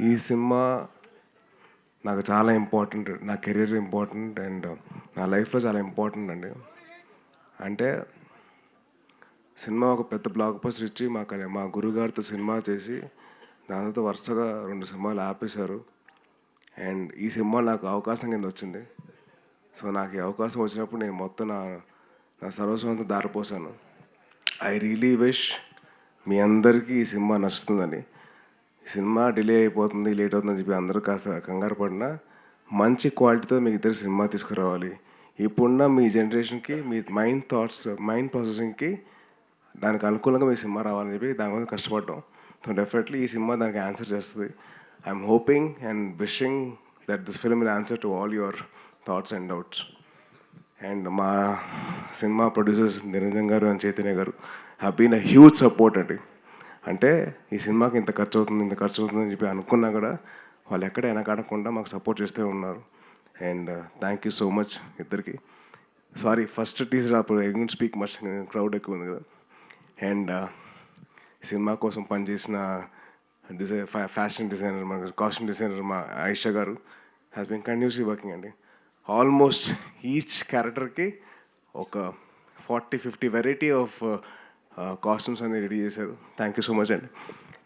ఈ సినిమా నాకు చాలా ఇంపార్టెంట్ నా కెరీర్ ఇంపార్టెంట్ అండ్ నా లైఫ్లో చాలా ఇంపార్టెంట్ అండి. అంటే సినిమా ఒక పెద్ద బ్లాక్ బస్టర్ ఇచ్చి మా మా గురుగారితో సినిమా చేసి దాని తర్వాత వరుసగా రెండు సినిమాలు ఆపేశారు. అండ్ ఈ సినిమా నాకు అవకాశం కింద వచ్చింది. సో నాకు ఈ అవకాశం వచ్చినప్పుడు నేను మొత్తం నా నా సర్వస్వంతో దారిపోసాను ఐ రియలీ విష్ మీ అందరికీ ఈ సినిమా నచ్చుతుందని. సినిమా డిలే అయిపోతుంది లేట్ అవుతుందని చెప్పి అందరూ కాస్త కంగారు పడినా మంచి క్వాలిటీతో మీ ఇద్దరు సినిమా తీసుకురావాలి. ఇప్పుడున్న మీ జనరేషన్కి మీ మైండ్ థాట్స్ మైండ్ ప్రాసెసింగ్కి దానికి అనుకూలంగా మీ సినిమా రావాలని చెప్పి దాని కోసం కష్టపడ్డాం. సో డెఫినెట్లీ ఈ సినిమా దానికి ఆన్సర్ చేస్తుంది. I'm hoping and wishing that this film in answer to all your thoughts and doubts. And మా cinema producers Niranjan garu and Chaitanya garu have been a huge support అండి. అంటే ఈ సినిమాకి ఇంత ఖర్చు అవుతుంది ఇంత ఖర్చు అవుతుంది అని చెప్పి అనుకున్నా కూడా వాళ్ళు ఎక్కడ వెనకాడకుండా మాకు సపోర్ట్ చేస్తూ ఉన్నారు. And thank you so much ఇద్దరికి. సారీ ఫస్ట్ టీజర్ అప్పుడు ఐ స్పీక్ మచ్ క్రౌడ్ ఎక్కువ ఉంది కదా. అండ్ uh, సినిమా కోసం పనిచేసిన డిజై ఫ్యాషన్ డిజైనర్ మన కాస్ట్యూమ్ డిజైనర్ మా Ayesha garu has been continuously working అండి. ఆల్మోస్ట్ ఈచ్ క్యారెక్టర్కి ఒక forty fifty variety of costumes అన్ని రెడీ చేశారు. థ్యాంక్ యూ సో మచ్ అండి.